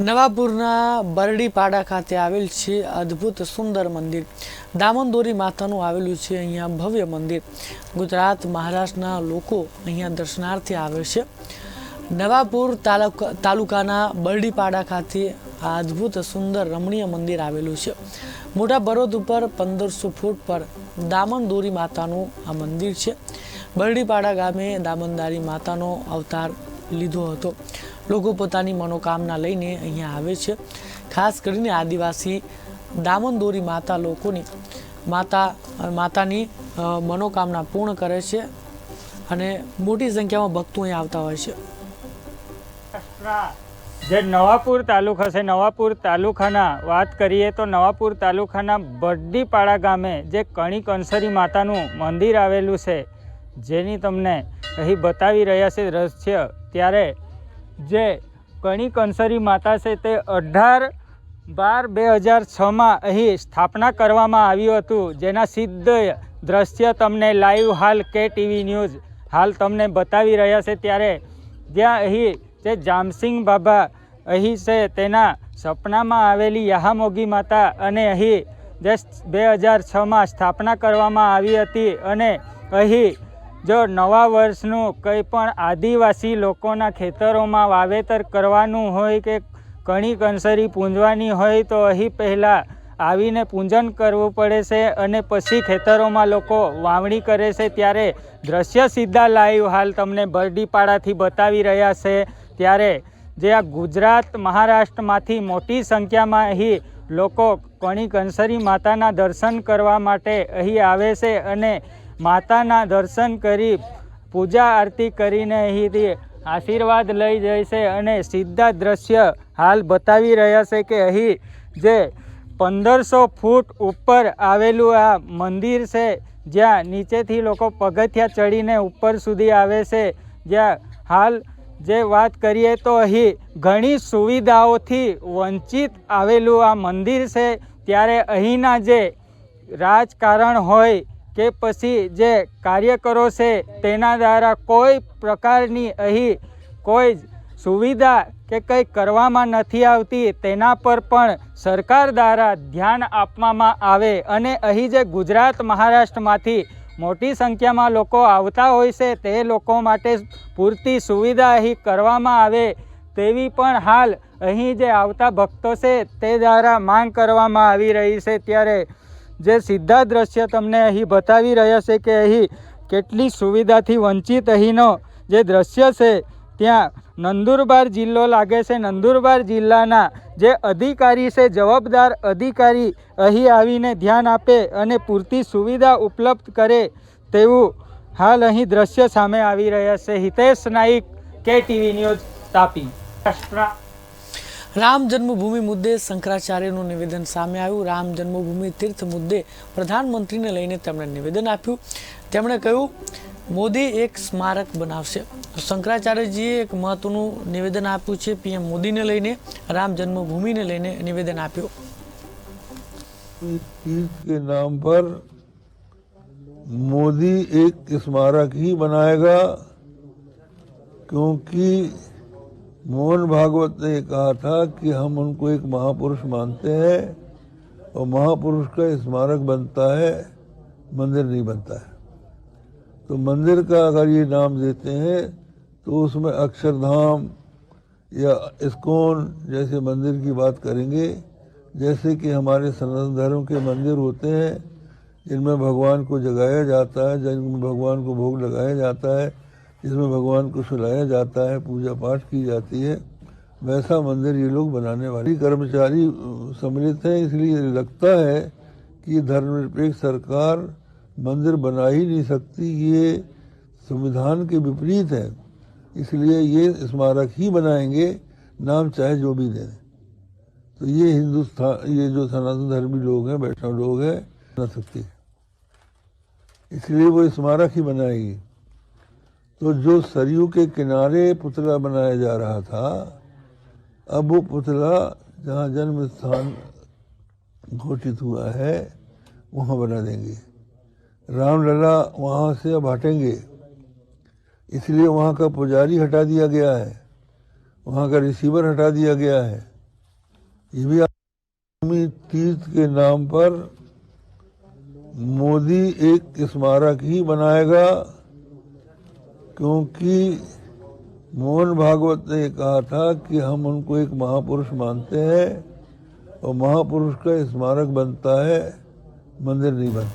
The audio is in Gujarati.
નવાપુરના બરડીપાડા ખાતે આવેલ છે અદ્ભુત સુંદર મંદિર. દામણદોરી માતાનું આવેલું છે અહીંયા ભવ્ય મંદિર. ગુજરાત મહારાષ્ટ્રના લોકો અહીંયા દર્શનાર્થે આવે છે. નવાપુર તાલુકા તાલુકાના બરડીપાડા ખાતે આ અદ્ભુત સુંદર રમણીય મંદિર આવેલું છે. મોટા બરોદ ઉપર પંદરસો ફૂટ પર દામણદોરી માતાનું આ મંદિર છે. બરડીપાડા ગામે દામનદારી માતાનો અવતાર લીધો હતો. લોકો પોતાની મનોકામના લઈને અહીંયા આવે છે. ખાસ કરીને આદિવાસી દામનદોરી માતા લોકોની માતા, માતાની મનોકામના પૂર્ણ કરે છે અને મોટી સંખ્યામાં ભક્તો અહીંયા આવતા હોય છે. જે નવાપુર તાલુકા છે, નવાપુર તાલુકાના વાત કરીએ તો નવાપુર તાલુકાના બડ્ડીપાડા ગામે જે કણી કંસરી માતાનું મંદિર આવેલું છે, જેની તમને અહીં બતાવી રહ્યા છે દ્રશ્ય. ત્યારે જે કણી કંસરી માતા છે તે અઢાર બાર બે હજાર છમાં અહીં સ્થાપના કરવામાં આવ્યું હતું, જેના સિદ્ધ દ્રશ્ય તમને લાઈવ હાલ કે ટીવી ન્યૂઝ હાલ તમને બતાવી રહ્યા છે. ત્યારે જ્યાં અહીં જે જામસિંગ બાબા અહીં છે તેના સપનામાં આવેલી યાહામોગી માતા અને અહીં જે બે હજાર છમાં સ્થાપના કરવામાં આવી હતી અને અહીં જો નવા વર્ષનું કંઈ પણ આદિવાસી લોકોના ખેતરોમાં વાવેતર કરવાનું હોય કે કણી કંસરી પૂંજવાની હોય તો અહીં પહેલાં આવીને પૂજન કરવું પડે છે અને પછી ખેતરોમાં લોકો વાવણી કરે છે. ત્યારે દ્રશ્ય સીધા લાઈવ હાલ તમને બરડીપાડાથી બતાવી રહ્યા છે. ત્યારે જે આ ગુજરાત મહારાષ્ટ્રમાંથી મોટી સંખ્યામાં અહીં લોકો કણી કંસરી માતાના દર્શન કરવા માટે અહીં આવે છે અને માતાના દર્શન કરી પૂજા આરતી કરીને અહીંથી આશીર્વાદ લઈ જાય છે અને સીધા દ્રશ્ય હાલ બતાવી રહ્યા છે કે અહીં જે પંદરસો ફૂટ ઉપર આવેલું આ મંદિર છે, જ્યાં નીચેથી લોકો પગથિયા ચડીને ઉપર સુધી આવે છે, જ્યાં હાલ જે વાત કરીએ તો અહીં ઘણી સુવિધાઓથી વંચિત આવેલું આ મંદિર છે, ત્યારે અહીંના જે રાજકારણ હોય કે પછી જે કાર્યકરો છે તેના દ્વારા કોઈ પ્રકારની અહીં કોઈ સુવિધા કે કંઈ કરવામાં નથી આવતી, તેના પર પણ સરકાર દ્વારા ધ્યાન આપવામાં આવે અને અહીં જે ગુજરાત મહારાષ્ટ્રમાંથી મોટી સંખ્યામાં લોકો આવતા હોય છે, તે લોકો માટે પૂરતી સુવિધા અહીં કરવામાં આવે તેવી પણ હાલ અહીં જે આવતા ભક્તો છે, તે દ્વારા માંગ કરવામાં આવી રહી છે. ત્યારે જે સીધા દ્રશ્ય તમને અહીં બતાવી રહ્યા છે કે અહીં કેટલી સુવિધાથી વંચિત અહીંનો જે દ્રશ્ય છે, ત્યાં નંદુરબાર જિલ્લો લાગે છે. નંદુરબાર જિલ્લાના જે અધિકારી છે, જવાબદાર અધિકારી અહીં આવીને ધ્યાન આપે અને પૂરતી સુવિધા ઉપલબ્ધ કરે તેવું હાલ અહીં દ્રશ્ય સામે આવી રહ્યા છે. હિતેશ નાઈક કે ટીવી ન્યૂઝ તાપી. રામ જન્મભૂમિ મુદ્દે શંકરાચાર્યનું નિવેદન સામે આવ્યું રામ જન્મભૂમિ તીર્થ મુદ્દે પ્રધાનમંત્રીને લઈને તેમણે નિવેદન આપ્યું તેમણે કહ્યું મોદી એક સ્મારક બનાવશે તો શંકરાચાર્યજીએ એક મહત્વનું નિવેદન આપ્યું છે પીએમ મોદીને લઈને રામ જન્મભૂમિને લઈને નિવેદન આપ્યું ईद के नाम पर मोदी एक स्मारक ही बनाएगा क्योंकि मोहन भागवत ने कहा था कि हम उनको एक महापुरुष मानते हैं और महापुरुष का स्मारक बनता है, मंदिर नहीं बनता है। तो मंदिर का अगर ये नाम देते हैं तो उसमें अक्षरधाम या इस्कॉन जैसे मंदिर की बात करेंगे। जैसे कि हमारे सनातन धर्म के मंदिर होते हैं, जिनमें भगवान को जगाया जाता है, जिनमें भगवान को भोग लगाया जाता है जिसमें भगवान को सुलाया जाता है, पूजा पाठ की जाती है। वैसा मंदिर ये लोग बनाने वाले। कर्मचारी सम्मिलित हैं, इसलिए लगता है कि धर्मनिरपेक्ष सरकार मंदिर बना ही नहीं सकती, ये संविधान के विपरीत है। इसलिए ये स्मारक ही बनाएँगे, नाम चाहे जो भी दें। तो ये हिंदुस्तान ये जो सनातन धर्मी लोग हैं, वैष्णव लोग हैं, बना सकती इसलिए वो स्मारक ही बनाएगी। तो जो सरयू के किनारे पुतला बनाया जा रहा था, अब वो पुतला जहाँ जन्म स्थान घोषित हुआ है, वहाँ बना देंगे। रामलला वहाँ से अब हटेंगे। इसलिए वहाँ का पुजारी हटा दिया गया है। वहाँ का रिसीवर हटा दिया गया है। ये भी तीर्थ के नाम पर मोदी एक स्मारक ही बनाएगा। क्योंकि मोहन भागवत ने कहा था कि हम उनको एक महापुरुष मानते हैं और महापुरुष का स्मारक बनता है, मंदिर नहीं बनता।